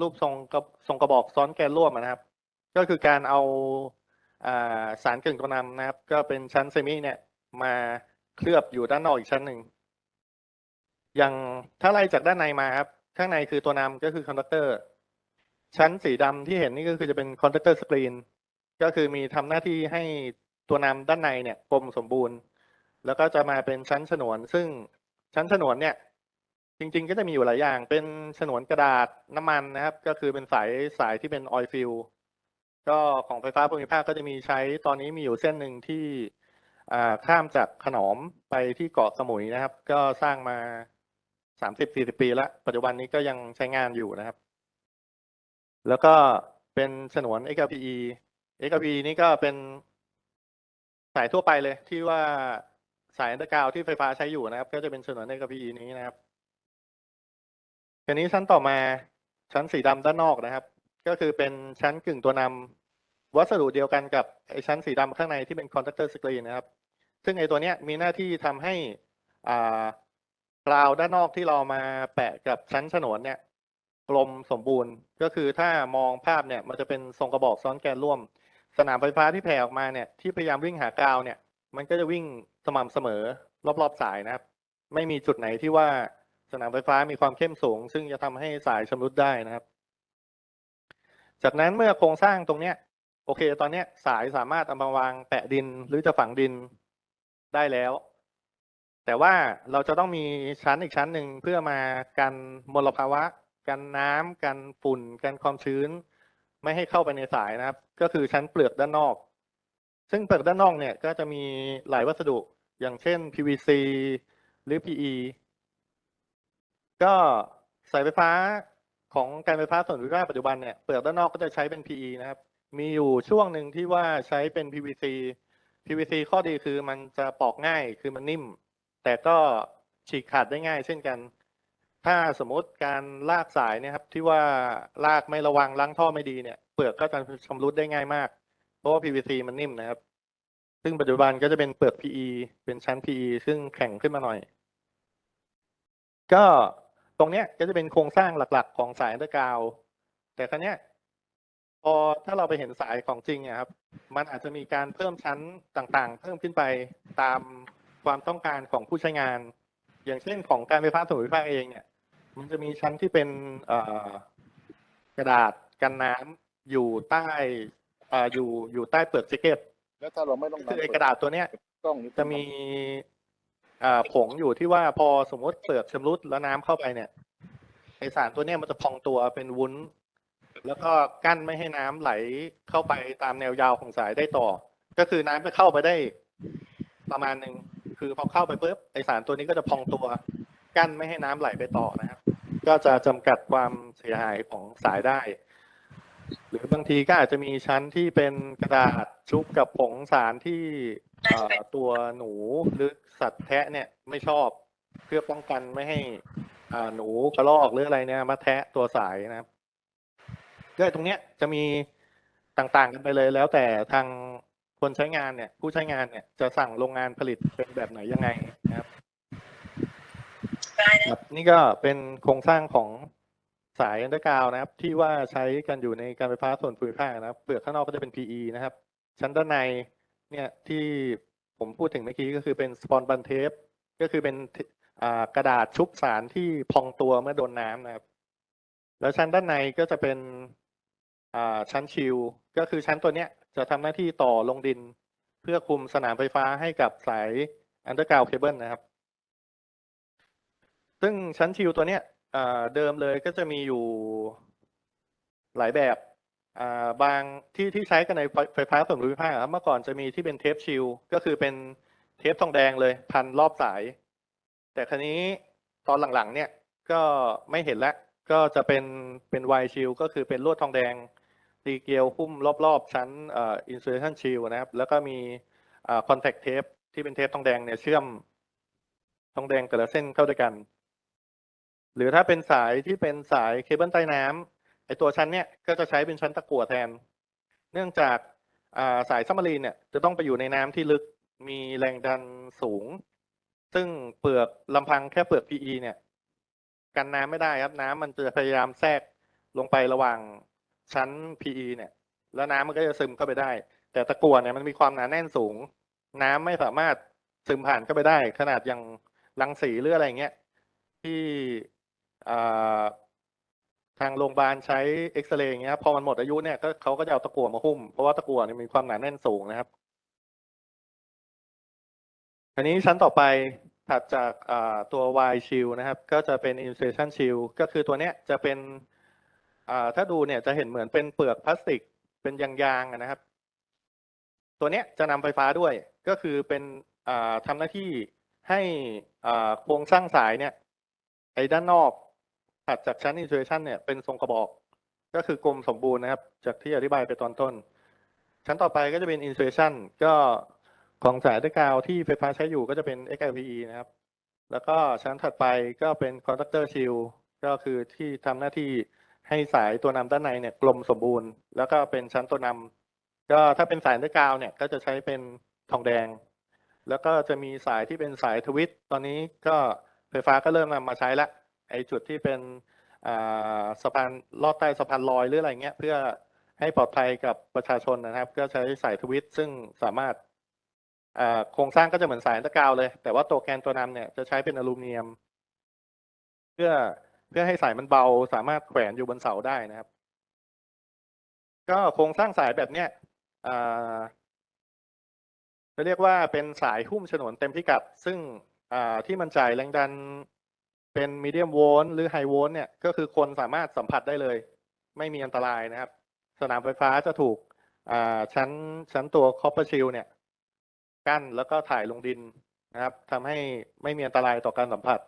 รูปทรงกระทรงกระบอกซ้อนแกนร่วมอะนะครับ ก็คือการเอาอ่าสารกึ่งตัวนำนะครับ ก็เป็นชั้นเซมิเนี่ยมาเคลือบอยู่ด้านนอกอีกชั้นหนึ่ง อย่างถ้าไล่จากด้านในมาครับ ข้างในคือตัวนำก็คือคอนดักเตอร์ ชั้นสีดำที่เห็นนี่ก็คือจะเป็นคอนดักเตอร์สกรีน ก็คือมีทำหน้าที่ให้ตัวนำด้านในเนี่ยกลมสมบูรณ์ แล้วก็จะมาเป็นชั้นฉนวน ซึ่งชั้นฉนวนเนี่ย จริงๆ ก็จะมีอยู่หลายอย่าง เป็นฉนวนกระดาษน้ำมันนะครับ ก็คือเป็นสายสายที่เป็นออยล์ฟิลก็ของไฟฟ้าภูมิภาคก็จะมีใช้ตอนนี้มีอยู่เส้นหนึ่งที่ข้ามจากขนอมไปที่เกาะสมุยนะครับ ก็สร้างมาสามสิบสี่สิบปีแล้วปัจจุบันนี้ก็ยังใช้งานอยู่นะครับ แล้วก็เป็นฉนวน XLPE XLPE นี่ก็เป็นสายทั่วไปเลยที่ว่าสายอันเดอร์กราวที่ไฟฟ้าใช้อยู่นะครับ ก็จะเป็นฉนวน XLPE นี้นะครับ ทีนี้ชั้นต่อมาชั้นสีดำด้านนอกนะครับ ก็คือเป็นชั้นกึ่งตัวนำวัสดุเดียวกันกับไอชั้นสีดำข้างในที่เป็นคอน d ั c เตอร์สกรีนนะครับ ซึ่งไอตัวเนี้ยมีหน้าที่ทำให้อ่ากราวด้านนอกที่เรามาแปะกับชั้นฉนวนเนี่ยกลมสมบูรณ์ ก็คือถ้ามองภาพเนี่ยมันจะเป็นทรงกระบอกซ้อนแกนร่วม สนามไฟฟ้าที่แผ่ออกมาเนี่ยที่พยายามวิ่งหากราวเนี่ย มันก็จะวิ่งสม่ำเสมอรอบๆสายนะครับ ไม่มีจุดไหนที่ว่า สนามไฟฟ้ามีความเข้มสูง ซึ่งจะทำให้สายชำรุดได้นะครับ จากนั้นเมื่อโครงสร้างตรงเนี้ย โอเค ตอนเนี้ยสายสามารถเอามาวางแปะดินหรือจะฝังดินได้แล้ว แต่ว่าเราจะต้องมีชั้นอีกชั้นหนึ่งเพื่อมากันมลภาวะ กันน้ำกันฝุ่น กันความชื้น ไม่ให้เข้าไปในสายนะครับ ก็คือชั้นเปลือกด้านนอก ซึ่งเปลือกด้านนอกเนี่ยก็จะมีหลายวัสดุอย่างเช่น PVC หรือ PE ก็สายไฟฟ้าของการไฟฟ้าส่วนภูมิภาคปัจจุบันเนี่ยเปลือกด้านนอกก็จะใช้เป็น PE นะครับ มีอยู่ช่วงหนึ่งที่ว่าใช้เป็น PVC PVC ข้อดีคือมันจะปอกง่ายคือมันนิ่ม แต่ก็ฉีกขาดได้ง่ายเช่นกัน ถ้าสมมติการลากสายเนี่ยครับที่ว่าลากไม่ระวังล้างท่อไม่ดีเนี่ยเปลือกก็จะชำรุดได้ง่ายมาก เพราะว่า PVC มันนิ่มนะครับ ซึ่งปัจจุบันก็จะเป็นเปลือก PE เป็นชั้น PE ซึ่งแข็งขึ้นมาหน่อย ก็ ตรงเนี้ยก็จะเป็นโครงสร้างหลักๆ ของสายอันเดอร์กราวแต่ครั้งเนี้ยพอถ้าเราไปเห็นสายของจริงอะครับ มันอาจจะมีการเพิ่มชั้นต่างๆ เพิ่มขึ้นไปตามความต้องการของผู้ใช้งาน อย่างเช่นของการไฟฟ้าส่วนภูมิภาคเองเนี่ย มันจะมีชั้นที่เป็นเอ่อกระดาษกันน้ำอยู่ใต้อ่าอยู่อยู่ใต้เปลือกแจ็คเก็ตแล้วถ้าเราไม่ต้องคือไอ้กระดาษตัวเนี้ยกล้องนี่จะมีอ่า ผงอยู่ที่ว่าพอสมมติเปลือกชำรุดแล้วน้ำเข้าไปเนี่ยไอสารตัวเนี้ยมันจะพองตัวเป็นวุ้น แล้วก็กั้นไม่ให้น้ำไหลเข้าไปตามแนวยาวของสายได้ต่อ ก็คือน้ำจะเข้าไปได้ประมาณหนึ่งคือพอเข้าไปปุ๊บไอสารตัวนี้ก็จะพองตัว กั้นไม่ให้น้ำไหลไปต่อนะครับ ก็จะจำกัดความเสียหายของสายได้ หรือบางทีก็อาจจะมีชั้นที่เป็นกระดาษชุบกับผงสารที่ ตัวหนูหรือสัตว์แทะเนี่ยไม่ชอบเพื่อป้องกันไม่ให้อ่าหนูกระรอกหรืออะไรเนี่ย มาแทะตัวสายนะครับก็ตรงเนี้ยจะมีต่างๆกันไปเลยแล้วแต่ทางคนใช้งานเนี่ย ผู้ใช้งานเนี่ยจะสั่งโรงงานผลิตเป็นแบบไหนยังไงนะครับครับนี่ก็เป็นโครงสร้างของสายอันเดอร์กราวนะครับ ที่ว่าใช้กันอยู่ในการไฟฟ้าส่วนภูมิภาคนะครับเปลือกข้างนอกก็จะเป็น PE นะครับ ชั้นด้านใน เนี่ยที่ผมพูดถึงเมื่อกี้ก็คือเป็นสปอนบันเทปก็คือเป็นกระดาษชุบสารที่พองตัวเมื่อโดนน้ำนะครับ แล้วชั้นด้านในก็จะเป็นชั้นชิลก็คือชั้นตัวเนี้ยจะทำหน้าที่ต่อลงดิน เพื่อคุมสนามไฟฟ้าให้กับสายอันเดอร์กราวเคเบิลนะครับ ซึ่งชั้นชิลตัวเนี้ยเดิมเลยก็จะมีอยู่หลายแบบ บางที่ที่ใช้กันในไฟไฟ้าส่วนภูมิภาคครับเมื่อก่อนจะมีที่เป็นเทปชิลก็คือเป็นเทปทองแดงเลยพันรอบสาย แต่ครั้นี้ตอนหลังๆ เนี่ยก็ไม่เห็นแล้วก็จะเป็นเป็นไวชิลก็คือเป็นลวดทองแดงตีเกลียวหุ้มรอบๆ ชั้นอินซูเลชันชิลนะครับ แล้วก็มีคอนแทคเทปที่เป็นเทปทองแดงเนี่ยเชื่อมทองแดงแต่ละเส้นเข้าด้วยกัน หรือถ้าเป็นสายที่เป็นสายเคเบิลใต้น้ำ ไอตัวชั้นเนี่ยก็จะใช้เป็นชั้นตะกั่วแทน เนื่องจากาสายซัมมารีนเนี่ยจะต้องไปอยู่ในน้ำที่ลึกมีแรงดันสูง ซึ่งเปลือกลำพังแค่เปลือก PE เนี่ย กันน้ำไม่ได้ครับน้ำมันจะพยายามแทรกลงไประหว่างชั้น PE เนี่ย แล้วน้ำมันก็จะซึมเข้าไปได้ แต่ตะกั่วเนี่ยมันมีความหนาแน่นสูง น้ำไม่สามารถซึมผ่านเข้าไปได้ ขนาดอย่างรังสีหรืออะไรเงี้ยที่ ทางโรงพยาบาลใช้เอ็กซเรย์อย่างเงี้ยพอมันหมดอายุเนี่ยก็เขาก็จะเอาตะกั่วมาหุ้ม เพราะว่าตะกั่วเนี่ยมีความหนาแน่นสูงนะครับอันนี้ชั้นต่อไปถัดจากตัว Y shield นะครับ ก็จะเป็น insulation shield ก็คือตัวเนี้ยจะเป็นถ้าดูเนี่ยจะเห็นเหมือนเป็นเปลือกพลาสติกเป็นยางๆนะครับ ตัวเนี้ยจะนำไฟฟ้าด้วย ก็คือเป็นทำหน้าที่ให้โครงสร้างสายเนี่ยไอ้ด้านนอก ถัดจากชั้น insulation เนี่ยเป็นทรงกระบอก ก็คือกลมสมบูรณ์นะครับ จากที่อธิบายไปตอนต้น ชั้นต่อไปก็จะเป็น insulation ก็ของสายตะกาวที่ไฟฟ้าใช้อยู่ก็จะเป็น XLPE นะครับ แล้วก็ชั้นถัดไปก็เป็น conductor shield ก็คือที่ทำหน้าที่ให้สายตัวนำด้านในเนี่ยกลมสมบูรณ์ แล้วก็เป็นชั้นตัวนำก็ถ้าเป็นสายตะกาวเนี่ยก็จะใช้เป็นทองแดง แล้วก็จะมีสายที่เป็นสายทวิตตอนนี้ก็ไฟฟ้าก็เริ่มนำมาใช้และ ไอจุดที่เป็นสะพานลอดใต้สะพานลอยหรืออะไรเงี้ย เพื่อให้ปลอดภัยกับประชาชนนะครับก็ใช้สายทวิตซึ่งสามารถโครงสร้างก็จะเหมือนสายตะกาวเลย แต่ว่าตัวแกนตัวนำเนี่ยจะใช้เป็นอลูมิเนียม เพื่อเพื่อให้สายมันเบาสามารถแขวนอยู่บนเสาได้นะครับ ก็โครงสร้างสายแบบเนี้ยจะเรียกว่าเป็นสายหุ้มฉนวนเต็มพิกัด ซึ่งที่มันจ่ายแรงดัน เป็นมีเดียมโวลต์หรือไฮโวลต์เนี่ยก็คือคนสามารถสัมผัสได้เลย ไม่มีอันตรายนะครับ สนามไฟฟ้าจะถูกชั้นชั้นตัวคอปเปอร์ชิลเนี่ย กั้นแล้วก็ถ่ายลงดินนะครับทำให้ไม่มีอันตรายต่อการสัมผัส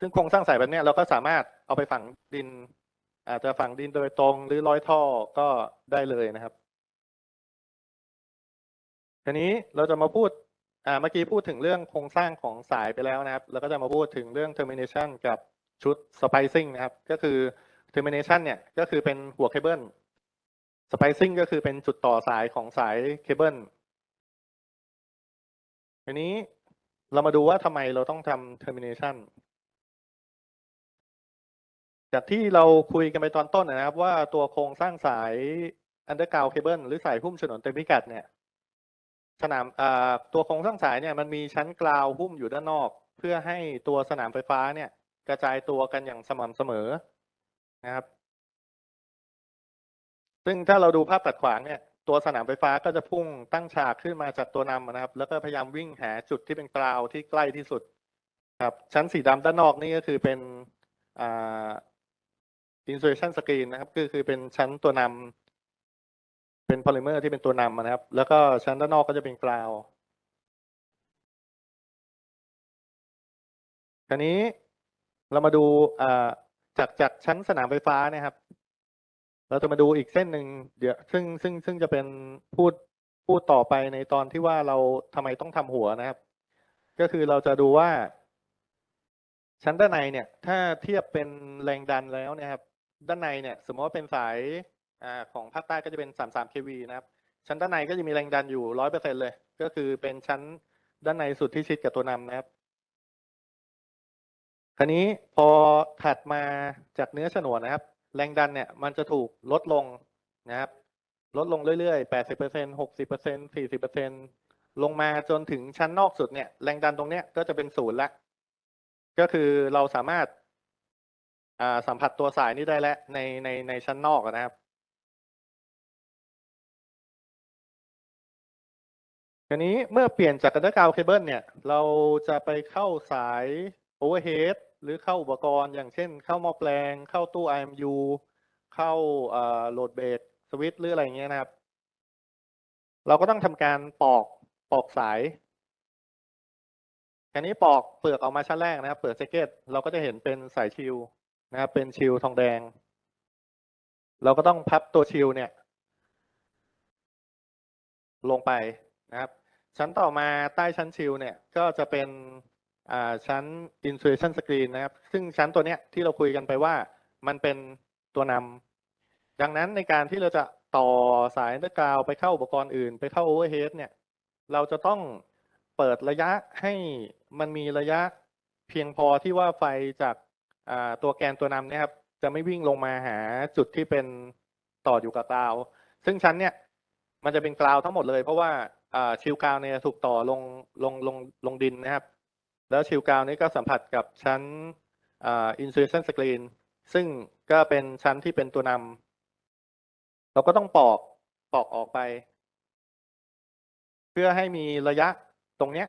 ซึ่งโครงสร้างสายแบบนี้เราก็สามารถเอาไปฝังดิน อาจจะฝังดินโดยตรงหรือร้อยท่อก็ได้เลยนะครับทีนี้เราจะมาพูด อ่าเมื่อกี้พูดถึงเรื่องโครงสร้างของสายไปแล้วนะครับ แล้วก็จะมาพูดถึงเรื่อง termination กับชุด splicing นะครับ ก็คือ termination เนี่ยก็คือเป็นหัวเคเบิล splicing ก็คือเป็นจุดต่อสายของสายเคเบิลทีนี้เรามาดูว่าทำไมเราต้องทำ termination จากที่เราคุยกันไปตอนต้นนะครับ ว่าตัวโครงสร้างสาย underground cable หรือสายหุ้มฉนวนเต็มพิกัดเนี่ย สนามตัวโครงสร้างสายเนี่ยมันมีชั้นกราวหุ้มอยู่ด้านนอก เพื่อให้ตัวสนามไฟฟ้าเนี่ย กระจายตัวกันอย่างสม่ำเสมอนะครับ ซึ่งถ้าเราดูภาพตัดขวางเนี่ย ตัวสนามไฟฟ้าก็จะพุ่งตั้งฉากขึ้นมาจากตัวนำนะครับ แล้วก็พยายามวิ่งหาจุดที่เป็นกราวที่ใกล้ที่สุด ครับ ชั้นสีดำด้านนอกนี่ก็คือเป็นอ่า insulation screen นะครับก็คือเป็นชั้นตัวนำ เป็น polymer ที่เป็นตัวนำนะครับ แล้วก็ชั้นด้านนอกก็จะเป็นกราวทีนี้เรามาดูจากจากชั้นสนามไฟฟ้านะครับ เราจะมาดูอีกเส้นหนึ่งเดี๋ยวซึ่งซึ่งซึ่งจะเป็นพูดพูดต่อไปในตอนที่ว่าเราทำไมต้องทำหัวนะครับ ก็คือเราจะดูว่า ชั้นด้านในเนี่ย ถ้าเทียบเป็นแรงดันแล้วนะครับ ด้านในเนี่ย สมมติว่าเป็นสาย ของภาคใต้ก็จะเป็น 33 kV นะครับ ชั้นด้านในก็จะมีแรงดันอยู่ 100%เลย ก็คือเป็นชั้นด้านในสุดที่ชิดกับตัวนำนะครับ คราวนี้พอถัดมาจากเนื้อฉนวนนะครับ แรงดันเนี่ยมันจะถูกลดลงนะครับ ลดลงเรื่อยๆ 80% 60% 40%ลงมาจนถึงชั้นนอกสุดเนี่ยแรงดันตรงเนี้ยก็จะเป็นศูนย์ละ ก็คือเราสามารถอ่าสัมผัสตัวสายนี้ได้แล้วในในในชั้นนอกนะครับ ทีนี้เมื่อเปลี่ยนจาก underground cable เนี่ย เราจะไปเข้าสาย overhead หรือเข้าอุปกรณ์อย่างเช่น เข้าหม้อแปลง เข้าตู้ IMU เข้าเอ่อโหลดเบรกสวิตช์หรืออะไรเงี้ยนะครับ เราก็ต้องทำการปอกปอกสายอันนี้ปอกเปลือกออกมาชั้นแรกนะครับ เปลือกแจ็คเก็ตเราก็จะเห็นเป็นสายชิลนะครับเป็นชิลทองแดง เราก็ต้องพับตัวชิลเนี่ย ลงไปนะครับ ชั้นต่อมาใต้ชั้นชิลเนี่ยก็จะเป็นชั้น insulation screen นะครับ ซึ่งชั้นตัวเนี้ยที่เราคุยกันไปว่ามันเป็นตัวนำดังนั้นในการที่เราจะต่อสายเดอร์กราวไปเข้าอุปกรณ์อื่น ไปเข้า overhead เนี่ยเราจะต้องเปิดระยะให้มันมีระยะเพียงพอที่ว่าไฟจากตัวแกนตัวนำเนี่ยครับจะไม่วิ่งลงมาหาจุดที่เป็นต่ออยู่กับกราว ซึ่งชั้นเนี่ยมันจะเป็นกราวทั้งหมดเลยเพราะว่า อ่าชิลกราวเนี่ยถูกต่อลงลงลงลงดินนะครับ แล้วชิลกราวนี้ก็สัมผัสกับชั้นอ่า insulation screen ซึ่งก็เป็นชั้นที่เป็นตัวนำเราก็ต้องปอกปอกออกไป เพื่อให้มีระยะตรงเนี้ย